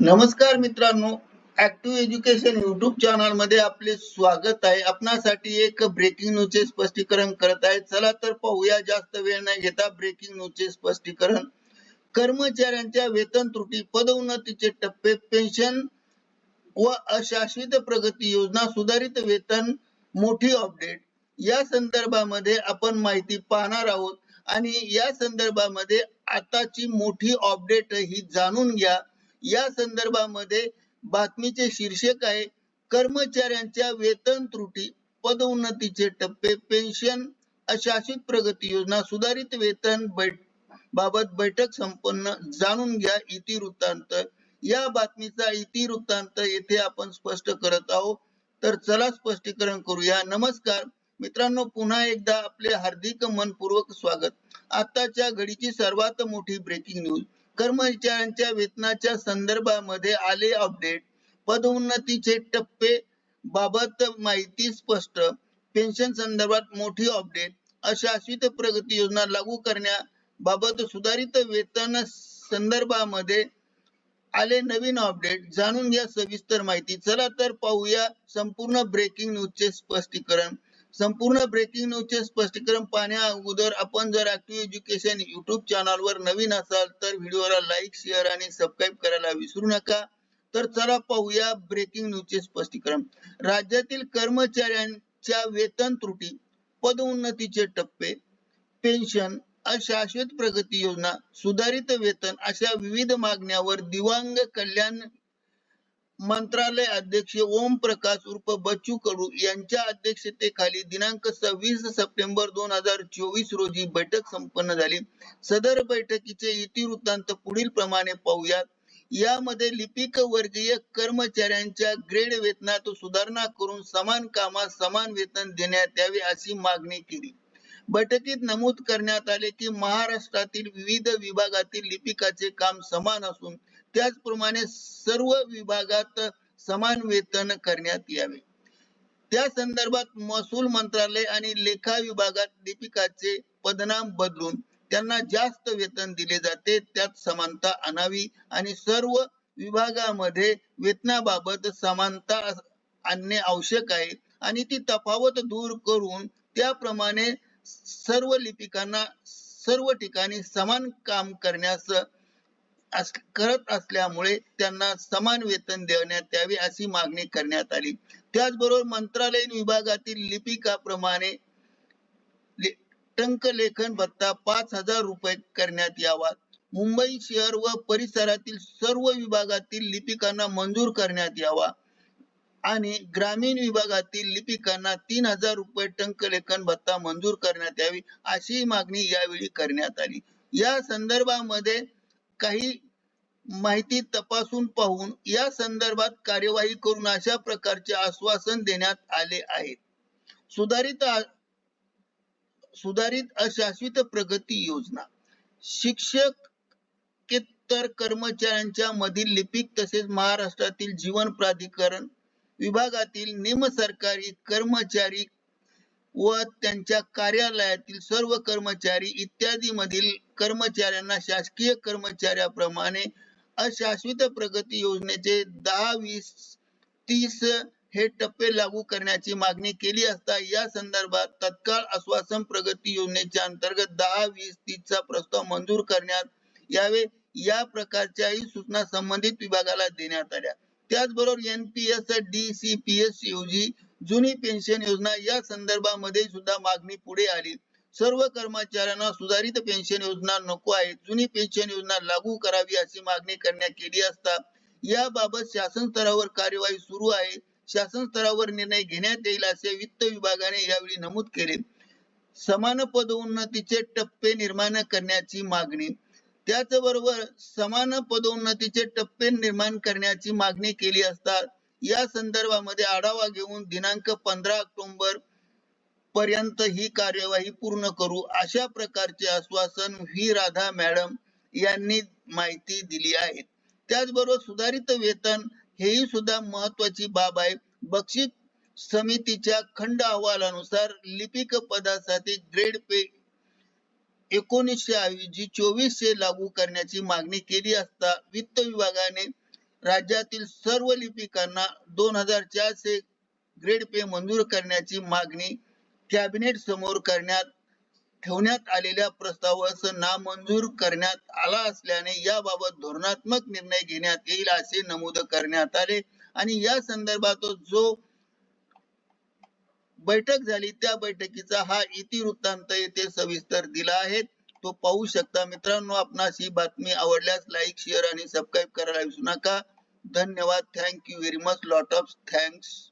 नमस्कार मित्रांनो active education YouTube चॅनलमध्ये आपले स्वागत आहे. आपणासाठी एक ब्रेकिंग न्यूजचे स्पष्टीकरण करत आहे. चला तर पाहूया जास्त वेळ नाही घेता ब्रेकिंग न्यूजचे स्पष्टीकरण. कर्मचाऱ्यांच्या वेतन त्रुटी पदोन्नतीचे टप्पे पेन्शन व अशाश्वत प्रगती योजना सुधारित वेतन मोठी अपडेट या संदर्भामध्ये आपण माहिती पाहणार आहोत आणि या संदर्भामध्ये आताची मोठी अपडेट ही जाणून घ्या. या संदर्भामध्ये बातमीचे शीर्षक आहे कर्मचाऱ्यांच्या वेतन त्रुटी पदोन्नतीचे टप्पे पेन्शन अशासित प्रगती योजना सुधारित वेतन बैठ बाबत बैठक संपन्न जाणून घ्या इतिवृत्तांत या बातमीचा इतिवृत्तांत येथे आपण स्पष्ट करत आहोत. तर चला स्पष्टीकरण करूया. नमस्कार. मित्रांनो पुन्हा एकदा आपले हार्दिक मनपूर्वक स्वागत. आताच्या घडीची सर्वात मोठी ब्रेकिंग न्यूज कर्मचाऱ्यांच्या वेतनाच्या संदर्भामध्ये आले अपडेट पदोन्नतीचे टप्पे बाबत माहिती स्पष्ट. पेन्शन संदर्भात मोठी अपडेट अशाश्वित प्रगती योजना लागू करण्याबाबत सुधारित वेतन संदर्भामध्ये आले नवीन अपडेट जाणून घ्या सविस्तर माहिती. चला तर पाहूया संपूर्ण ब्रेकिंग न्यूजचे स्पष्टीकरण. संपूर्ण ब्रेकिंग न्यूजचे स्पष्टीकरण पाहण्या अगोदर आपण जर ऍक्टिव्ह एज्युकेशन युट्यूब चॅनल वर नवीन असाल तर व्हिडिओला लाईक शेअर आणि सबस्क्राईब करायला विसरू नका. तर चला पाहूया ब्रेकिंग न्यूजचे स्पष्टीकरण. राज्यातील कर्मचाऱ्यांच्या वेतन त्रुटी पदोन्नतीचे टप्पे पेन्शन अशाश्वत प्रगती योजना सुधारित वेतन अशा विविध मागण्यावर दिवांग कल्याण मंत्रालय अध्यक्ष ओम प्रकाश उर्फ बच्चू कडू यांच्या अध्यक्षतेखाली दिनांक सव्वीस सप्टेंबर दोन हजार चोवीस रोजी बैठक संपन्न झाली. सदर बैठकीचे इतिवृत्तांत पुढील प्रमाणे पाहूयात. यामध्ये लिपिक वर्गीय कर्मचाऱ्यांच्या ग्रेड वेतनात सुधारणा करून समान कामात समान वेतन देण्यात यावे अशी मागणी केली. बैठकीत नमूद करण्यात आले की महाराष्ट्रातील विविध विभागातील लिपिकाचे काम समान असून त्याचप्रमाणे सर्व विभागात समान वेतन करण्यात यावे. त्या संदर्भात महसूल मंत्रालय आणि लेखा विभागात लिपिकाचे पदनाम बदलून त्यांना जास्त वेतन दिले जाते. त्यात समानता आणावी आणि सर्व विभागामध्ये वेतनाबाबत समानता आणणे आवश्यक आहे आणि ती तफावत दूर करून त्याप्रमाणे सर्व लिपिकांना सर्व ठिकाणी समान काम करण्यास करत असल्यामुळे त्यांना समान वेतन देण्यात यावे अशी मागणी करण्यात आली. त्याचबरोबर मंत्रालयीन विभागातील लिपिकाप्रमाणे टंक लेखन भत्ता पाच हजार रुपये करण्यात यावा. मुंबई शहर व परिसरातील सर्व विभागातील लिपिकांना मंजूर करण्यात यावा. आणि ग्रामीण विभागातील लिपिकांना तीन हजार रुपये टंक लेखन भत्ता मंजूर करण्यात यावी अशी मागणी यावेळी करण्यात आली. या संदर्भामध्ये काही माहिती तपासून पाहून या संदर्भात कार्यवाही करून अशा प्रकारचे आश्वासन देण्यात आले आहे. सुधारित सुधारित अशाश्वित प्रगती योजना. शिक्षकेतर कर्मचाऱ्यांच्या मधील लिपिक तसेच महाराष्ट्रातील जीवन प्राधिकरण विभागातील निमसरकारी कर्मचारी व त्यांच्या कार्यालयातील सर्व कर्मचारी इत्यादी मधील कर्मचाऱ्यांना शासकीय कर्मचाऱ्याप्रमाणे अशाश्वत प्रगती योजनेचे दहा वीस तीस हे टप्पे लागू करण्याची मागणी केली असता या संदर्भात तत्काळ आश्वासन प्रगती योजनेच्या अंतर्गत दहा वीस तीसचा प्रस्ताव मंजूर करण्यात यावे या प्रकारच्याही सूचना संबंधित विभागाला देण्यात आल्या. त्याचबरोबर N P S D C NPS DCPS योजी जुनी पेन्शन योजना या संदर्भामध्ये सुद्धा मागणी पुढे आली. सर्व कर्मचाऱ्यांना सुधारित पेन्शन योजना नको आहे जुनी पेन्शन योजना लागू करावी अशी मागणी करण्यात केली असता याबाबत शासन स्तरावर कार्यवाही सुरू आहे. शासन स्तरावर निर्णय घेण्यात येईल असे वित्त विभागाने यावेळी नमूद केले. समान पदोन्नतीचे टप्पे निर्माण करण्याची मागणी. त्याचबरोबर समान पदोन्नतीचे टप्पे निर्माण करण्याची मागणी केली असता या संदर्भामध्ये आढावा घेऊन दिनांक पंधरा ऑक्टोबर पर्यंत ही कार्यवाही पूर्ण करू अशा प्रकारचे आश्वासन व्ही. राधा मॅडम यांनी माहिती दिली आहे. त्याचबरोबर सुधारित वेतन हेही सुद्धा महत्वाची बाब आहे. बक्षीस समितीच्या खंड अहवालानुसार लिपिक पदासाठी ग्रेड पे एकोणीसशे ऐवजी चोवीसशे लागू करण्याची मागणी केली असता वित्त विभागाने राज्यातील सर्व लिपिकांना दोन हजार चारशे ग्रेड पे मंजूर करण्याची मागणी कॅबिनेट समोर करण्यात ठेवण्यात आलेल्या प्रस्तावास नामंजूर करण्यात आला असल्याने याबाबत धोरणात्मक निर्णय घेण्यात येईल असे नमूद करण्यात आले. आणि या संदर्भात जो बैठक झाली त्या बैठकीचा हा इतिवृत्तांत येथे सविस्तर दिला आहे. तो पाहू शकता. मित्रांनो आपणास ही बातमी आवडल्यास लाईक शेअर आणि सबस्क्राईब करायला विसरू नका. धन्यवाद. Thank you very much lot of thanks